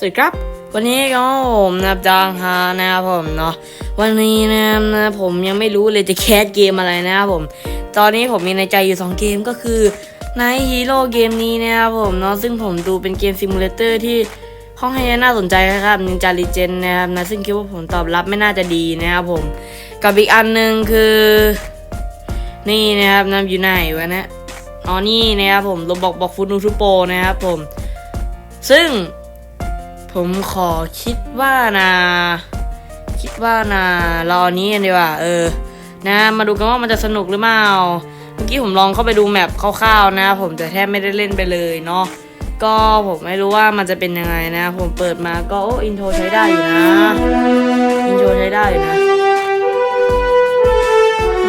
สวัสดีครับ วันนี้ก็ผมนะจางฮานะครับผมเนาะวันนี้นะครับนะผมยังไม่รู้เลยจะแคสเกมอะไรนะครับผม ตอนนี้ผมมีในใจอยู่ 2 เกมก็คือในฮีโร่เกมนี้นะครับผมเนาะซึ่งผมดูเป็นเกมซิมูเลเตอร์ที่ค่อนข้างจะน่าสนใจนะครับนินจาลีเจนนะครับนะซึ่งคิดว่าผลตอบรับไม่น่าจะดีนะครับผม กับอีกอันหนึ่งคือ นี่นะครับนะอยู่ไหนวะเนะอ๋อนี่นะครับผมลบบอกบอกฟุตนูทูโปนะครับผม ซึ่ง ผมขอคิดว่านะ คิดว่านะรอนี้กันดีกว่า เออ นะ มาดูกันว่ามันจะสนุกหรือเปล่าเมื่อกี้ผมลองเข้าไปดูแมปคร่าวๆนะ ผมแต่แทบไม่ได้เล่นไปเลยเนาะก็ผมไม่รู้ว่ามันจะเป็นยังไงนะ ผมเปิดมาก็โอ้อินโทรใช้ได้อยู่นะอินโทรใช้ได้อยู่นะ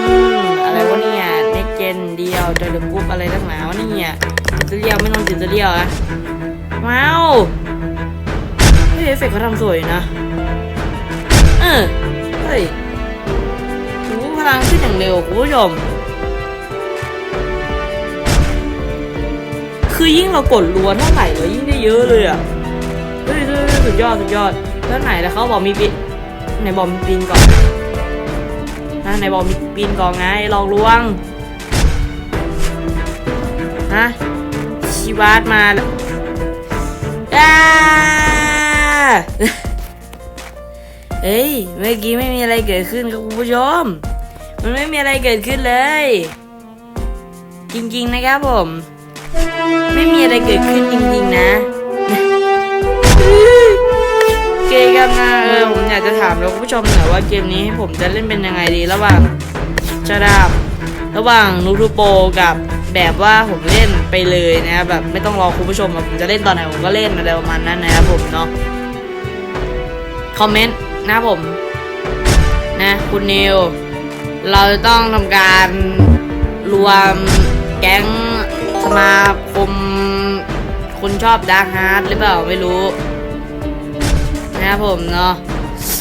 อืมอะไรวะเนี่ยเน็กเจนเดียวเดลกรุ๊ปอะไรตั้งหนาวะเนี่ยจิตเรียวไม่ต้องจิตเรียวอะว้าว เอฟเฟกต์เขาทำสวยนะ เออ เฮ้ยโอ้โหพลังขึ้นอย่างเร็วคุณผู้ชม คือยิ่งเรากดรัวเท่าไหร่เรายิ่งได้เยอะเลยอะ เฮ้ยเฮ้ยสุดยอดสุดยอดแล้วไหนแล้วเขาบอกมีปีนไหนบอกมีปีนก่อนนะไหนบอกมีปีนก่อนไงลองลวงฮะชีวาดมาแล้วอ้า เฮ้ย เมื่อกี้ไม่มีอะไรเกิดขึ้นครับคุณผู้ชม มันไม่มีอะไรเกิดขึ้นเลย จริงๆนะครับผม ไม่มีอะไรเกิดขึ้นจริงๆนะเกมกันนะเออผมอยากจะถามแล้วคุณผู้ชมหน่อยว่าเกมนี้ผมจะเล่นเป็นยังไงดีระหว่างชาดาบระหว่างนูทูโปกับแบบว่าผมเล่นไปเลยนะครับแบบไม่ต้องรอคุณผู้ชมผมจะเล่นตอนไหนผมก็เล่นอะไรประมาณนั้นนะครับผมเนาะ คอมเมนต์นะผม นะคุณนิว เราจะต้องทำการรวมแก๊งสมาคมคนชอบดาร์คฮาร์ดหรือเปล่าไม่รู้ นะครับผมเนาะ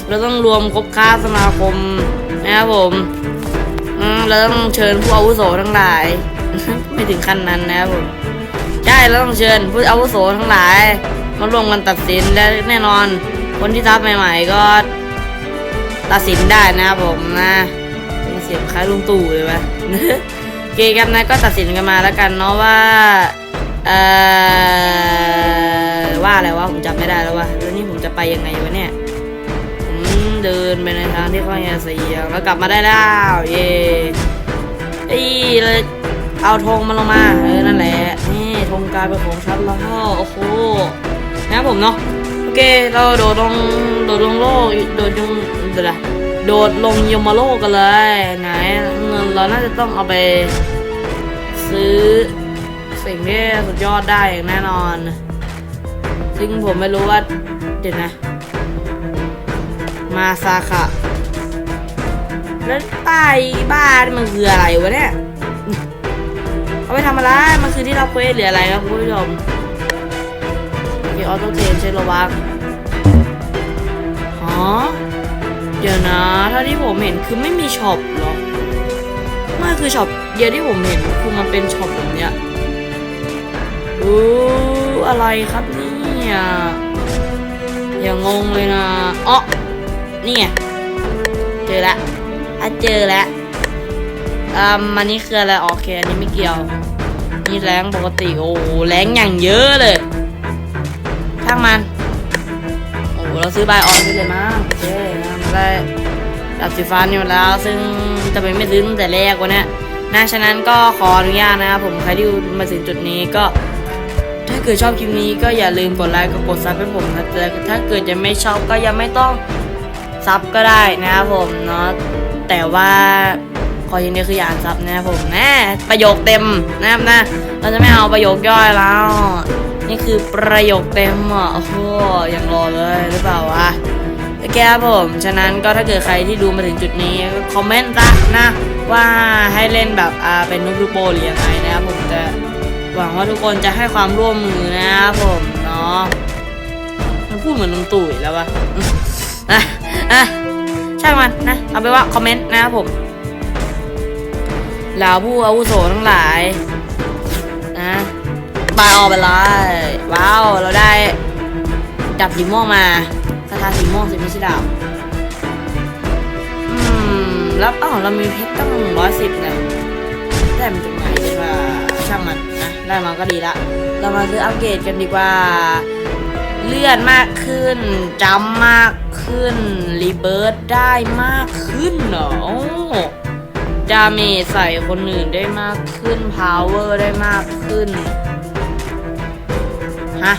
เราต้องรวมครบค้าสมาคมนะครับผมอืมเราต้องเชิญผู้อาวุโสทั้งหลาย ไม่ถึงขั้นนั้นนะครับผมใช่เราต้องเชิญผู้อาวุโสทั้งหลาย มาร่วมกันตัดสินและแน่นอน คนที่ทับใหม่ ๆ ก็ตัดสินได้นะครับผมนะเป็นเสียงคล้ายลุงตู่เลยวะเกย์กันนะก็ตัดสินกันมาแล้วกันเนาะว่าเอ่อว่าอะไรวะผมจำไม่ได้แล้ววะแล้วนี่ผมจะไปยังไงวะเนี่ยผมเดินไปในทางที่ค่อนข้างเสียงแล้วกลับมาได้แล้วเย่เอ้เลยเอาธงมาลงมาเออนั่นแหละนี่ธงกลายเป็นของฉันแล้วโอ้โหนะผมเนาะ เคเราโดดลงโดดลงโลกโดดลงเดี๋ยวนะโดดลงยมโลกกันเลยไหนเงินเราน่าจะต้องเอาไป ซื้อสิ่งที่สุดยอดได้อย่างแน่นอน ซึ่งผมไม่รู้ว่า เดี๋ยวนะ มาซาค่ะแล้วป้ายบ้านมันคืออะไรวะเนี่ย เอาไปทำอะไร มันคือที่เราเควสหรืออะไรครับคุณผู้ชม ออโต้เทนใช่หรอวะฮะเดี๋ยวนะเท่าที่ผมเห็นคือไม่มีช็อปหรอไม่คือช็อปเดียวที่ผมเห็นคือมันเป็นช็อปแบบเนี้ยอู้อะไรครับเนี่ยอย่างงงเลยนะอ๋อนี่ไงเจอละอะเจอล้วอ่ามันนี่คืออะไรโอเคอันนี้ไม่เกี่ยวนี่แรงปกติโอ้แรงอย่างเยอะเลย ช่างมัน โอ้โหเราซื้อบายออนไปเลยมั้งโอเคมาได้ดับสีฟ้านี่มาแล้ว ซึ่งจะเป็นไม่ซื้อตั้งแต่แรกวันนี้นะฉะนั้นก็ขออนุญาตนะครับผมใครที่มาถึงจุดนี้ก็ ถ้าเกิดชอบคลิปนี้ก็อย่าลืมกดไลค์กับกดซับให้ผมนะแต่ถ้าเกิดจะไม่ชอบก็ยังไม่ต้องซับก็ได้นะครับผมเนาะแต่ว่าขออย่างเดียวคืออย่าอ่านซับนะครับผมแน่ประโยคเต็มนะครับนะเราจะไม่เอาประโยคย่อยแล้ว นี่คือประโยคเต็มอะโอ้โหย่างรอเลยหรือเปล่าวะโอเคครับผม ฉะนั้นก็ถ้าเกิดใครที่ดูมาถึงจุดนี้ก็คอมเมนต์ละนะ ว่าให้เล่นแบบอ่าเป็นนุ๊กโปหรือยังไงนะครับผมจะหวังว่าทุกคนจะให้ความร่วมมือนะครับผมเนาะมันพูดเหมือนลุงตู่อีกแล้ววะอะอะช่างมันนะ เอาไปนว่าคอมเมนต์นะครับผมเหล่าผู้อาวุโสทั้งหลายนะ บายออกไปเลยว้าว เราได้ดับสีม่วงมาคาถาสีม่วงสิไม่ใช่ดาบอืม แล้วอ๋อเรามีเพชรตั้งร้อยสิบเนี่ยได้มันจากไหนดีว่าช่างมันนะได้มาก็ดีละ เรามาซื้ออัปเกรดกันดีกว่า เลื่อนมากขึ้นจำมากขึ้น รีเบิร์ดได้มากขึ้นเหรอโอ้ดาเมจใส่คนอื่นได้มากขึ้นพาวเวอร์ได้มากขึ้น ฮะ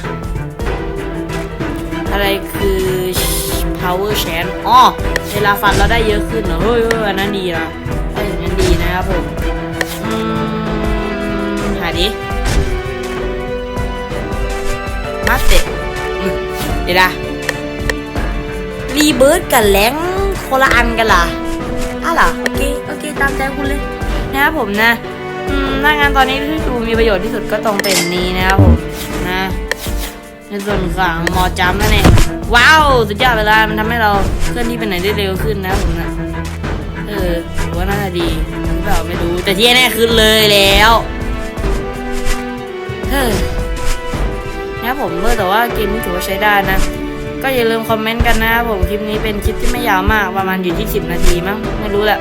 อะไรคือ power chance อ๋อเวลาฟันเราได้เยอะขึ้นเหรอเฮ้ยอันนั้นดีนะเอ้ยอันนั้นดีนะครับผมหาดิมาเตะเดี๋ยวนะรีเบิร์ดกับแรงคนละอันกันเหรออ้าวเหรอโอเคโอเค ตามใจคุณเลยนะครับผมนะหน้างานตอนนี้ที่ดูมีประโยชน์ที่สุดก็ต้องเป็นนี้นะครับผมนะ ในส่วนของมอจัมนั่นเองว้าวสุดยอดเวลามันทำให้เราเคลื่อนที่ไปไหนได้เร็วขึ้นนะผมนะเออผมว่าน่าจะดีหรือเปล่าไม่รู้แต่ที่แน่ๆคือเลยแล้วเฮ้ยนะผมเมื่อแต่ว่าเกมนี้ถือว่าใช้ได้นะ ก็อย่าลืมคอมเมนต์กันนะครับผมคลิปนี้เป็นคลิปที่ไม่ยาวมากประมาณอยู่ที่ 10 นาทีมั้งไม่รู้แหละ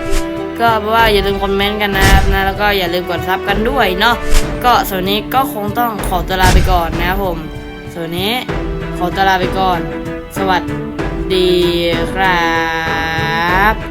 ก็เพราะว่าอย่าลืมคอมเมนต์กันนะครับนะแล้วก็อย่าลืมกดซับกันด้วยเนาะก็ส่วนนี้ก็คงต้องขอตัวลาไปก่อนนะครับผม ส่วนนี้ ขอตัวลาไปก่อน สวัสดีครับ